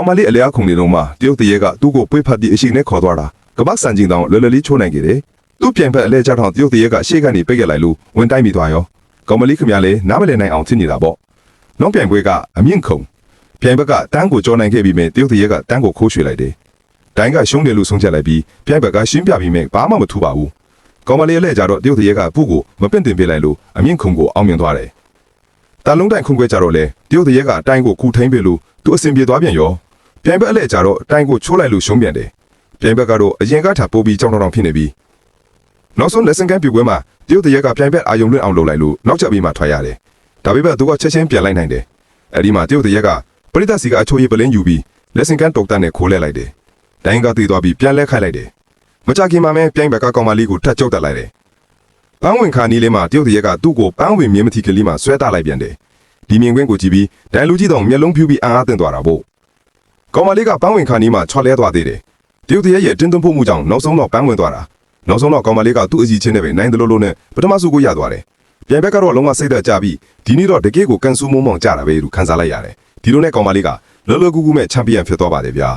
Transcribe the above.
ကောင်မလေးအလျားခုံနေတော့မှတရုတ်တရေကသူ့ကိုပွေးဖတ်ပြီးအရှိနဲ့ခေါ်သွားတာကပတ်စံကျင်တောင်လွယ်လွယ်လေးချိုးနိုင်ခဲ့တယ်သူ့ပြန်ဖက်အလဲကျတော့တရုတ်တရေကရှေ့ကနေပိတ်ခဲ့လိုက်လို့ဝင်တိုက်မိသွားရောကောင်မလေးခမရလဲနားမလည်နိုင်အောင်ဖြစ်နေတာပေါ့နောက်ပြန်ပွဲကအမြင့်ခုံပြိုင်ဘက်ကတန်းကိုကြောနိုင်ခဲ့ပြီးမြဲတရုတ်တရေကတန်းကိုခိုးရွှေ့လိုက်တယ်တိုင်းကရှုံးတယ်လို့ဆုံးဖြတ်လိုက်ပြီးပြိုင်ဘက်ကရှင်းပြပြီးမြဲဘာမှမထူပါဘူးကောင်မလေးအလဲကျတော့တရုတ်တရေကပုကိုမပင့်တင်ပေးလိုက်လို့အမြင့်ခုံကိုအောင်မြင်သွားတယ်တန်လုံးတိုင်ခုန်ခွဲကြတော့လေတရုတ်တရက်ကအတိုင်းကိုကူထိန်ပေးလို့သူအစင်ပြေသွားပြန်ရော ပြိုင်ဘက်အလဲကြတော့အတိုင်းကိုချိုးလိုက်လို့ရှုံးပြန်တယ်ပြိုင်ဘက်ကတော့အရင်ကထပ်ပိုးပြီးကြောင်တောင်ဖြစ်နေပြီနောက်ဆုံးလက်စင်ကန်းပြူပွဲမှာတရုတ်တရက်ကပြိုင်ဘက်အာယုံလွင့်အောင်လုပ်လိုက်လို့နောက်ချက်ပြီးမှထွက်ရတယ်ဒါပေမဲ့သူကချက်ချင်းပြန်လိုက်နိုင်တယ်အဲဒီမှာတရုတ်တရက်ကပရိသတ်စီကအချိုးရည်ပလင်းယူပြီးလက်စင်ကန်းတုတ်တန်းနဲ့ခိုးလဲလိုက်တယ်တိုင်းကတည်သွားပြီးပြန်လဲခိုက်လိုက်တယ်မကြခင်မှာပဲပြိုင်ဘက်ကကောင်မလေးကိုထတ်ကျုပ်တက်လိုက်တယ်ပန်းဝင်ခါနီးလေးမှာတရုတ်တရက်ကသူ့ကိုပန်းဝင်မြင်းမတီကလေးမှာဆွဲတာလိုက်ပြန်တယ်ဒီမြင်ကွင်းကိုကြည့်ပြီးဒိုင်လူကြီးတော်မျက်လုံးဖြူပြီးအာအားတင်သွားတာပေါ့ ကောင်မလေးကပန်းဝင်ခါနီးမှာချော်လဲသွားသေးတယ်တရုတ်တရက်ရဲ့တင်းသွင်းဖို့မှုကြောင့်နောက်ဆုံးတော့ပန်းဝင်သွားတာနောက်ဆုံးတော့ကောင်မလေးကသူ့အကြီးချင်းနဲ့ပဲနိုင်တယ်လို့လို့နဲ့ပထမဆုကိုရသွားတယ်ပြန်ဘက်ကတော့လုံးဝစိတ်သက်ကြပြီးဒီနေ့တော့တကယ့်ကိုကန်ဆူမုံမောင်ကြတာပဲလို့ခန်းစားလိုက်ရတယ်ဒီလိုနဲ့ကောင်မလေးကလောလောကူကူမဲ့ချန်ပီယံဖြစ်သွားပါတယ်ဗျာ